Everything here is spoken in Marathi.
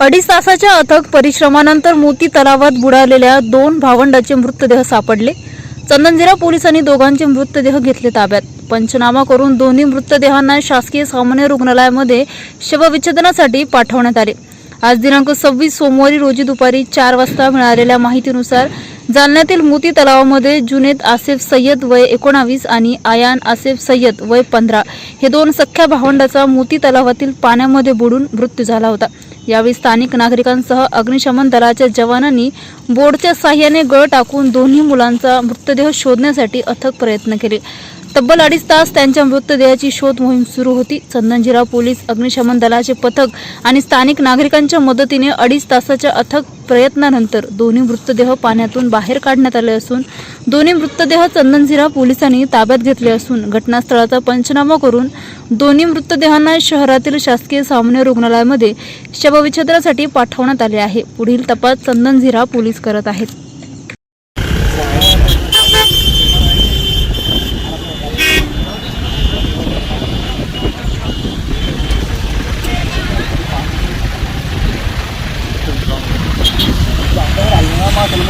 अडीच तासाच्या अथक परिश्रमानंतर मोती तलावात बुडालेल्या दोन भावंडाचे मृतदेह सापडले. चंदनजिरा पोलिसांनी दोघांचे मृतदेह घेतले ताब्यात. पंचनामा करून दोन्ही मृतदेहांना शासकीय सामान्य रुग्णालयामध्ये शवविच्छेदनासाठी पाठवण्यात आले. आज दिनांक सव्वीस सोमवारी रोजी दुपारी चार वाजता मिळालेल्या माहितीनुसार जालन्यातील मोती तलावामध्ये जुनेद आसेफ सय्यद वय एकोणावीस आणि आयान आसेफ सय्यद वय पंधरा हे दोन सख्ख्या भावंडाचा मोती तलावातील पाण्यामध्ये बुडून मृत्यू झाला होता. यावेळी स्थानिक नागरिकांसह अग्निशमन दलाच्या जवानांनी बोर्डच्या साह्याने गळ टाकून दोन्ही मुलांचा मृतदेह शोधण्यासाठी अथक प्रयत्न केले. तब्बल अडीच तास त्यांच्या मृतदेहाची शोध मोहीम सुरू होती. चंदनजिरा पोलीस अग्निशमन दलाचे पथक आणि स्थानिक नागरिकांच्या मदतीने अडीच तासाच्या अथक प्रयत्नानंतर दोन्ही मृतदेह पाण्यातून बाहेर काढण्यात आले असून दोन्ही मृतदेह चंदनझिरा पोलिसांनी ताब्यात घेतले असून घटनास्थळाचा पंचनामा करून दोन्ही मृतदेहांना शहरातील शासकीय सामान्य रुग्णालयामध्ये शवविच्छेदनासाठी पाठवण्यात आले आहे. पुढील तपास चंदनझिरा पोलीस करत आहेत. మాటలు.